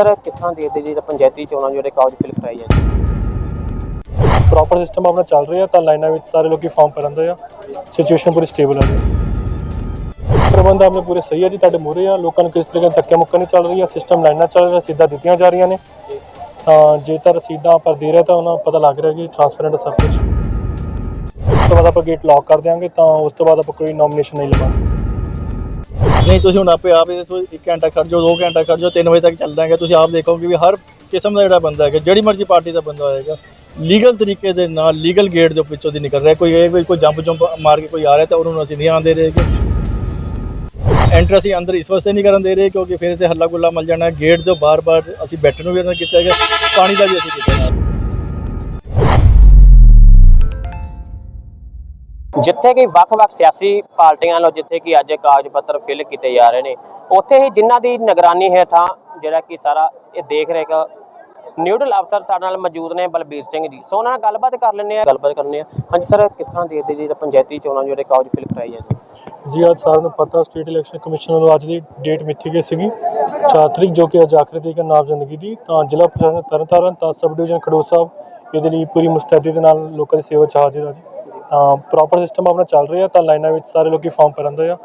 Sir, ਕਿਸ ਤਰ੍ਹਾਂ ਦੇਖਦੇ ਜੀ? ਪੰਚਾਇਤੀ ਚੋਣਾਂ ਜਿਹੜੇ ਕਾਗਜ਼ ਫਿਲ ਕਰਾਏ ਜਾਂਦੇ ਪ੍ਰੋਪਰ ਸਿਸਟਮ ਆਪਣਾ ਚੱਲ ਰਿਹਾ, ਤਾਂ ਲਾਈਨਾਂ ਵਿੱਚ ਸਾਰੇ ਲੋਕੀ ਫਾਰਮ ਭਰਨ ਆ। ਸਿਚੁਏਸ਼ਨ ਪੂਰੀ ਸਟੇਬਲ ਹੈ ਪ੍ਰਬੰਧ ਆਪਣੇ ਪੂਰੇ ਸਹੀ ਆ ਜੀ, ਤੁਹਾਡੇ ਮੂਹਰੇ ਆ। ਲੋਕਾਂ ਨੂੰ ਕਿਸ ਤਰੀਕੇ ਨਾਲ ਧੱਕੇ ਮੁੱਕੇ ਨਹੀਂ ਚੱਲ ਰਹੀ ਆ ਸਿਸਟਮ ਲਾਈਨਾਂ ਚੱਲ ਰਿਹਾ ਸਿੱਧਾ ਦਿੱਤੀਆਂ ਜਾ ਰਹੀਆਂ ਨੇ। ਤਾਂ ਜੇ ਤਾਂ ਰਸੀਦਾਂ ਪਰ ਦੇ ਰਹੇ ਤਾਂ ਉਹਨਾਂ ਨੂੰ ਪਤਾ ਲੱਗ ਰਿਹਾ ਕਿ ਟ੍ਰਾਂਸਪੇਰੈਂਟ ਸਭ ਕੁਝ ਉਸ ਤੋਂ ਬਾਅਦ ਆਪਾਂ ਗੇਟ ਲੌਕ ਕਰ ਦਿਆਂਗੇ, ਤਾਂ ਉਸ ਤੋਂ ਬਾਅਦ ਆਪਾਂ ਕੋਈ ਨੋਮੀਨੇਸ਼ਨ ਨਹੀਂ ਲਵਾਂਗੇ। ਨਹੀਂ, ਤੁਸੀਂ ਹੁਣ ਆਪੇ ਆਪ ਇਹਦੇ ਤੋਂ 1 ਘੰਟਾ ਖੜ ਜਾਓ 2 ਘੰਟਾ ਖੜ ਜਾਓ 3 ਵਜੇ ਤੱਕ ਚੱਲਦਾ ਹੈਗਾ ਤੁਸੀਂ ਆਪ ਦੇਖੋਗੇ ਵੀ ਹਰ ਕਿਸਮ ਦਾ ਜਿਹੜਾ ਬੰਦਾ ਹੈਗਾ, ਜਿਹੜੀ ਮਰਜ਼ੀ ਪਾਰਟੀ ਦਾ ਬੰਦਾ ਹੋਏਗਾ ਲੀਗਲ ਤਰੀਕੇ ਦੇ ਨਾਲ ਲੀਗਲ ਗੇਟ ਦੇ ਪਿੱਛੋਂ ਦੀ ਨਿਕਲ ਰਿਹਾ। ਕੋਈ ਇਹ ਕੋਈ ਕੋਈ ਜੰਪ ਜੰਪ ਮਾਰ ਕੇ ਕੋਈ ਆ ਰਿਹਾ ਤਾਂ ਉਹਨਾਂ ਨੂੰ ਅਸੀਂ ਨਹੀਂ ਆਉਣ ਦੇ ਰਹੇ ਐਂਟਰ ਅਸੀਂ ਅੰਦਰ ਇਸ ਵਾਸਤੇ ਨਹੀਂ ਕਰਨ ਦੇ ਰਹੇ ਕਿਉਂਕਿ ਫਿਰ ਇੱਥੇ ਹੱਲਾ ਗੁੱਲਾ ਮਲ ਜਾਣਾ ਗੇਟ ਤੋਂ ਬਾਰ-ਬਾਰ ਅਸੀਂ ਬੈਠਣ ਨੂੰ ਵੀ ਉਹਨਾਂ ਕੀਤਾ ਹੈਗਾ ਪਾਣੀ ਦਾ ਵੀ ਅਸੀਂ ਕੀਤਾ ਨਾਲ ਜਿੱਥੇ ਕਿ ਵੱਖ-ਵੱਖ ਸਿਆਸੀ ਪਾਰਟੀਆਂ ਵੱਲੋਂ ਜਿੱਥੇ ਕਿ ਅੱਜ ਕਾਗਜ਼ ਪੱਤਰ ਫਿਲ ਕੀਤੇ ਜਾ ਰਹੇ ਨੇ, ਉੱਥੇ ਹੀ ਜਿਨ੍ਹਾਂ ਦੀ ਨਿਗਰਾਨੀ ਹੇਠਾਂ ਜਿਹੜਾ ਕਿ ਸਾਰਾ ਇਹ ਦੇਖ ਰੇਖ ਨਿਊਡਲ ਅਫਸਰ ਸਾਡੇ ਨਾਲ ਮੌਜੂਦ ਨੇ, ਬਲਬੀਰ ਸਿੰਘ ਜੀ। ਸੋ ਉਹਨਾਂ ਨਾਲ ਗੱਲਬਾਤ ਕਰ ਲੈਂਦੇ ਆ ਗੱਲਬਾਤ ਕਰਨੇ ਆ। ਹਾਂਜੀ ਸਰ ਕਿਸ ਤਰ੍ਹਾਂ ਦੇਖਦੇ ਜੀ ਪੰਚਾਇਤੀ ਚੋਣਾਂ ਜਿਹੜੇ ਕਾਗਜ਼ ਫਿਲ ਕਰਾਏ ਜਾਂਦੇ ਜੀ, ਅੱਜ ਸਾਰਿਆਂ ਨੂੰ ਪਤਾ ਸਟੇਟ ਇਲੈਕਸ਼ਨ ਕਮਿਸ਼ਨ ਵੱਲੋਂ ਅੱਜ ਦੀ ਡੇਟ ਮਿੱਥੀ ਗਈ ਸੀਗੀ। 4 ਤਰੀਕ ਜੋ ਕਿ ਅੱਜ ਆਖਰੀ ਤਰੀਕ ਹੈ ਨਾਮਜ਼ਦਗੀ ਦੀ, ਤਾਂ ਜ਼ਿਲ੍ਹਾ ਪ੍ਰਸ਼ਾਸਨ ਤਰਨਤਾਰਨ, ਤਾਂ ਸਬ ਡਿਵੀਜ਼ਨ ਖਡੂਰ ਸਾਹਿਬ, ਇਹਦੇ ਲਈ ਪੂਰੀ ਮੁਸਤੈਦੀ ਦੇ ਨਾਲ ਲੋਕਾਂ ਦੀ ਸੇਵਾ 'ਚ ਹਾਜ਼ਰ ਆ ਜੀ। ਤਾਂ ਪ੍ਰੋਪਰ ਸਿਸਟਮ ਆਪਣਾ ਚੱਲ ਰਿਹਾ ਤਾਂ ਲਾਈਨਾਂ ਵਿੱਚ ਸਾਰੇ ਲੋਕੀ ਫਾਰਮ ਭਰਨ ਆ।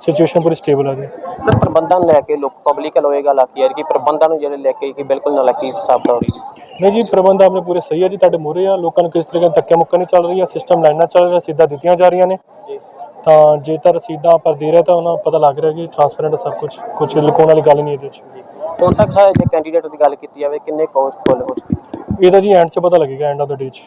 ਸਿਚੁਏਸ਼ਨ ਪੂਰੀ ਸਟੇਬਲ ਆ ਜੀ। ਸਰ ਪ੍ਰਬੰਧਨ ਲੈ ਕੇ ਲੋਕ ਪਬਲਿਕ ਵੱਲੋਂ ਇਹ ਗੱਲ ਆਖੀ ਯਾਰ ਕਿ ਪ੍ਰਬੰਧਨ ਨੂੰ ਜਿਹੜੇ ਲੈ ਕੇ ਕਿ ਬਿਲਕੁਲ ਨਾ ਲੱਗੀ ਸਾਬਤ ਹੋ ਰਹੀ। ਨਹੀਂ ਜੀ ਪ੍ਰਬੰਧ ਆਪਣੇ ਪੂਰੇ ਸਹੀ ਹੈ ਜੀ ਤੁਹਾਡੇ ਮੂਹਰੇ ਆ। ਲੋਕਾਂ ਨੂੰ ਕਿਸ ਤਰੀਕੇ ਨਾਲ ਧੱਕੇ ਮੁੱਕਾ ਨਹੀਂ ਚੱਲ ਰਹੀ ਹੈ ਸਿਸਟਮ ਲਾਈਨਾਂ ਚੱਲ ਰਿਹਾ ਸਿੱਧਾ ਦਿੱਤੀਆਂ ਜਾ ਰਹੀਆਂ ਨੇ। ਤਾਂ ਜੇ ਤਾਂ ਰਸੀਦਾਂ ਪਰ ਦੇ ਰਹੇ ਤਾਂ ਉਹਨਾਂ ਨੂੰ ਪਤਾ ਲੱਗ ਰਿਹਾ ਕਿ ਟ੍ਰਾਂਸਪੇਰੈਂਟ ਸਭ ਕੁਝ ਕੁਝ ਲੁਕਾਉਣ ਵਾਲੀ ਗੱਲ ਨਹੀਂ ਇਹਦੇ ਵਿੱਚ। ਹੁਣ ਤੱਕ ਸਰ ਜੇ ਕੈਂਡੀਡੇਟ ਦੀ ਗੱਲ ਕੀਤੀ ਜਾਵੇ ਕਿੰਨੇ ਕਾਗਜ਼ ਫੁੱਲ ਹੋ ਚੁੱਕੇ ਇਹ ਤਾਂ ਜੀ ਐਂਡ 'ਚ ਪਤਾ ਲੱਗੇਗਾ ਐਂਡ ਆਫ ਦਾ ਡੇ 'ਚ।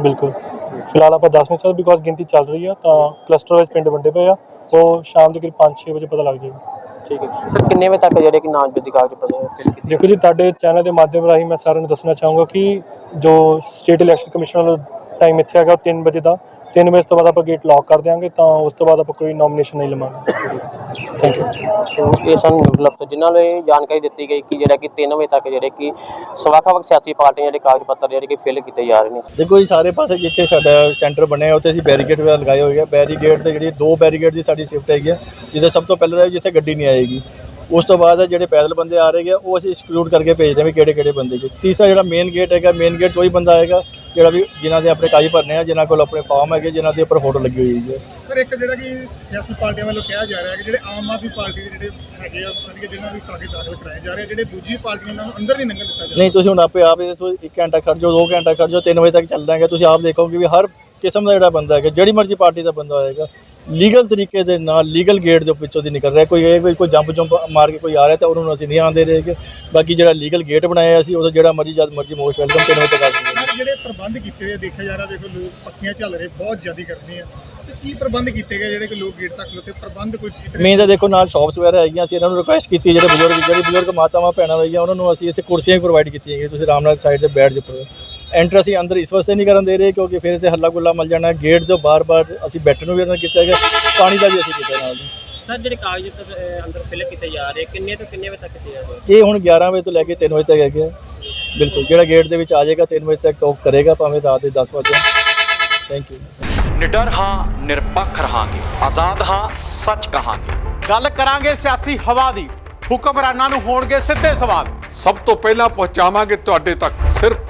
ਬਿਲਕੁਲ। ਫਿਲਹਾਲ ਆਪਾਂ ਦੱਸ ਨਹੀਂ ਸਕਦੇ ਬਿਕੋਜ਼ ਗਿਣਤੀ ਚੱਲ ਰਹੀ ਆ ਤਾਂ ਕਲਸਟਰ ਵਾਈਜ਼ ਪਿੰਡ ਵੰਡੇ ਪਏ ਆ। ਉਹ ਸ਼ਾਮ ਦੇ ਕਰੀਬ 5-6 ਵਜੇ ਪਤਾ ਲੱਗ ਜਾਏਗਾ। ਠੀਕ ਹੈ ਸਰ ਕਿੰਨੇ ਵਜੇ ਤੱਕ ਜਿਹੜੇ ਕਿ ਨਾਮਜ਼ਦਗੀ ਕਾਗਜ਼ ਫਿਲ ਕੀਤੇ ਦੇਖੋ ਜੀ ਤੁਹਾਡੇ ਚੈਨਲ ਦੇ ਮਾਧਿਅਮ ਰਾਹੀਂ ਮੈਂ ਸਾਰਿਆਂ ਨੂੰ ਦੱਸਣਾ ਚਾਹੂੰਗਾ ਕਿ ਜੋ ਸਟੇਟ ਇਲੈਕਸ਼ਨ ਕਮਿਸ਼ਨ ਵੱਲੋਂ ਟਾਈਮ ਇੱਥੇ ਹੈਗਾ ਉਹ 3 ਵਜੇ ਦਾ। 3 ਵਜੇ ਤੋਂ ਬਾਅਦ ਆਪਾਂ ਗੇਟ ਲੌਕ ਕਰ ਦਿਆਂਗੇ ਤਾਂ ਉਸ ਤੋਂ ਬਾਅਦ ਆਪਾਂ ਕੋਈ ਨੋਮੀਨੇਸ਼ਨ ਨਹੀਂ ਲਵਾਂਗੇ। ਥੈਂਕ ਯੂ ਸੋ ਇਹ ਸਾਨੂੰ ਮਤਲਬ ਜਿਨ੍ਹਾਂ ਨੂੰ ਇਹ ਜਾਣਕਾਰੀ ਦਿੱਤੀ ਗਈ ਕਿ ਜਿਹੜਾ ਕਿ 3 ਵਜੇ ਤੱਕ ਜਿਹੜੇ ਕਿ ਵੱਖ-ਵੱਖ ਸਿਆਸੀ ਪਾਰਟੀਆਂ ਜਿਹੜੇ ਕਾਗਜ਼ ਪੱਤਰ ਜਿਹੜੇ ਕਿ ਫਿਲ ਕੀਤੇ ਜਾ ਰਹੇ ਨੇ। ਦੇਖੋ ਜੀ ਸਾਰੇ ਪਾਸੇ ਜਿੱਥੇ ਸਾਡਾ ਸੈਂਟਰ ਬਣਿਆ ਉੱਥੇ ਅਸੀਂ ਬੈਰੀਕੇਡ ਵਗੈਰਾ ਲਗਾਏ ਹੋਏ ਆ। ਬੈਰੀਕੇਡ ਤੇ ਜਿਹੜੀ ਦੋ ਬੈਰੀਕੇਡ ਦੀ ਸਾਡੀ ਸ਼ਿਫਟ ਹੈਗੀ ਆ ਜਿਹਦੇ ਸਭ ਤੋਂ ਪਹਿਲਾਂ ਤਾਂ ਜਿੱਥੇ ਗੱਡੀ ਨਹੀਂ ਆਏਗੀ। ਉਸ ਤੋਂ ਬਾਅਦ ਜਿਹੜੇ ਪੈਦਲ ਬੰਦੇ ਆ ਰਹੇ ਆ ਉਹ ਅਸੀਂ ਐਕਸਕਲੂਡ ਕਰਕੇ ਭੇਜ ਰਹੇ ਹਾਂ ਵੀ ਕਿਹੜੇ ਕਿਹੜੇ ਬੰਦੇ ਜੀ ਤੀਸਰਾ ਜਿਹੜਾ ਮੇਨ ਗੇਟ ਹੈਗਾ ਮੇਨ ਗੇਟ 'ਚ ਉਹੀ ਬੰਦਾ ਆਏਗਾ ਜਿਹੜਾ ਵੀ ਜਿਨ੍ਹਾਂ ਦੇ ਆਪਣੇ ਕਾਗਜ਼ ਭਰਨੇ ਆ ਜਿਨ੍ਹਾਂ ਕੋਲ ਆਪਣੇ ਫਾਰਮ ਹੈਗੇ ਜਿਨ੍ਹਾਂ ਦੇ ਉੱਪਰ ਫੋਟੋ ਲੱਗੀ ਹੋਈ ਹੈ ਸਰ ਇੱਕ ਜਿਹੜਾ ਕਿ ਸਿਆਸੀ ਪਾਰਟੀਆਂ ਵੱਲੋਂ ਕਿਹਾ ਜਾ ਰਿਹਾ ਹੈ ਕਿ ਜਿਹੜੇ ਆਮ ਆਦਮੀ ਪਾਰਟੀ ਦੇ ਜਿਹੜੇ ਹੈਗੇ ਆ ਸਾਡੀਆਂ ਜਿਹਨਾਂ ਵੀ ਕਾਗਜ਼ ਦਾਖਲ ਕਰਾਏ ਜਾ ਰਹੇ ਜਿਹੜੇ ਦੂਜੀ ਪਾਰਟੀਆਂ ਨਾਲ ਅੰਦਰ ਨਹੀਂ ਲੰਘਣ ਦਿੱਤਾ ਜਾ ਨਹੀਂ ਤੁਸੀਂ ਹੁਣ ਆਪੇ ਆਪ ਇਹਦੇ ਤੋਂ 1 ਘੰਟਾ ਖੜ ਜਾਓ 2 ਘੰਟਾ ਖੜ ਜਾਓ 3 ਵਜੇ ਤੱਕ ਚੱਲ ਜਾਏਗਾ ਤੁਸੀਂ ਆਪ ਦੇਖੋਗੇ ਵੀ ਹਰ ਕਿਸਮ ਦਾ ਜਿਹੜਾ ਬੰਦਾ ਹੈਗਾ ਜਿਹੜੀ ਮਰਜ਼ੀ ਪਾਰਟੀ ਦਾ ਬੰਦਾ ਹੋਏਗਾ ਲੀਗਲ ਤਰੀਕੇ ਦੇ ਨਾਲ ਲੀਗਲ ਗੇਟ ਦੇ ਵਿੱਚੋਂ ਦੀ ਨਿਕਲ ਰਿਹਾ। ਕੋਈ ਇਹ ਕੋਈ ਕੋਈ ਜੰਪ ਜੰਪ ਮਾਰ ਕੇ ਕੋਈ ਆ ਰਿਹਾ ਤਾਂ ਉਹਨਾਂ ਨੂੰ ਅਸੀਂ ਨਹੀਂ ਆਉਣ ਦੇ ਰਹੇ ਬਾਕੀ ਜਿਹੜਾ ਲੀਗਲ ਗੇਟ ਬਣਾਇਆ ਅਸੀਂ ਉਹਦਾ ਜਿਹੜਾ ਮਰਜ਼ੀ ਜਦ ਮਰਜ਼ੀ ਮੋਸਟ ਵੈਲਕਮ 3 ਵਜੇ ਤੱਕ ਆ ਸਕਦੇ ਜਿਹੜੇ ਪ੍ਰਬੰਧ ਕੀਤੇ ਹੋਏ ਦੇਖਿਆ ਜਾ ਰਿਹਾ ਦੇਖੋ ਲੋਕ ਪੱਖੀਆਂ ਚੱਲ ਰਹੇ ਬਹੁਤ ਜ਼ਿਆਦਾ ਕਰਦੇ ਆ। ਤੇ ਕੀ ਪ੍ਰਬੰਧ ਕੀਤੇ ਗਏ ਜਿਹੜੇ ਕਿ ਲੋਕ ਗੇਟ ਤੱਕ ਲੋਕੇ ਪ੍ਰਬੰਧ ਕੋਈ ਕੀਤੇ ਮੇਨ ਤਾਂ ਦੇਖੋ ਨਾਲ ਸ਼ਾਪਸ ਵਗੈਰਾ ਹੈਗੀਆਂ ਅਸੀਂ ਇਹਨਾਂ ਨੂੰ ਰਿਕੁਐਸਟ ਕੀਤੀ ਜਿਹੜੇ ਬਜ਼ੁਰਗ ਜਿਹੜੇ ਬਜ਼ੁਰਗ ਮਾਤਾਵਾਂ ਭੈਣਾਂ ਹੋਈਆਂ ਉਹਨਾਂ ਨੂੰ ਅਸੀਂ ਇੱਥੇ ਕੁਰਸੀਆਂ ਪ੍ਰੋਵਾਈਡ ਕੀਤੀਆਂ ਗਈਆਂ ਤੁਸੀਂ ਆਰਾਮ ਨਾਲ ਸਾਈਡ ਤੇ ਬੈਠ ਜਾਓ। ਐਂਟਰ ਅਸੀਂ ਅੰਦਰ ਇਸ ਵਾਸਤੇ ਨਹੀਂ ਕਰਨ ਦੇ ਰਹੇ ਕਿਉਂਕਿ ਫਿਰ ਤੇ ਹੱਲਾ ਗੁੱਲਾ ਮਲ ਜਾਣਾ ਗੇਟ ਤੋਂ ਬਾਰ-ਬਾਰ ਅਸੀਂ ਬੈਠਣ ਨੂੰ ਵੀ ਉਹਨਾਂ ਕੀਤਾ ਹੈਗਾ ਪਾਣੀ ਦਾ ਵੀ ਅਸੀਂ ਕੀਤਾ ਨਾਲ ਜੀ ਸਰ ਜਿਹੜੇ ਕਾਗਜ਼ ਅੰਦਰ ਫਿਲ ਕੀਤੇ ਜਾ ਰਹੇ ਕਿੰਨੇ ਤੋਂ ਕਿੰਨੇ ਵਜੇ ਤੱਕ ਕੀਤੇ ਜਾ ਰਹੇ? ਇਹ ਹੁਣ 11 ਵਜੇ ਤੋਂ ਲੈ ਕੇ 3 ਵਜੇ ਤੱਕ ਹੈਗੇ ਆ। ਬਿਲਕੁਲ ਜਿਹੜਾ ਗੇਟ ਦੇ ਵਿੱਚ ਆ ਜਾਏਗਾ 3 ਵਜੇ ਤੱਕ ਟੋਕ ਕਰੇਗਾ ਭਾਵੇਂ ਰਾਤ ਦੇ 10 ਵਜੇ ਥੈਂਕ ਯੂ ਨਿਡਰ ਹਾਂ ਨਿਰਪੱਖ ਰਹਾਂਗੇ। ਆਜ਼ਾਦ ਹਾਂ ਸੱਚ ਕਹਾਂਗੇ। ਗੱਲ ਕਰਾਂਗੇ ਸਿਆਸੀ ਹਵਾ ਦੀ। ਹੁਕਮਰਾਨਾਂ ਨੂੰ ਹੋਣਗੇ ਸਿੱਧੇ ਸਵਾਲ। ਸਭ ਤੋਂ ਪਹਿਲਾਂ ਪਹੁੰਚਾਵਾਂਗੇ ਤੁਹਾਡੇ ਤੱਕ ਸਿਰਫ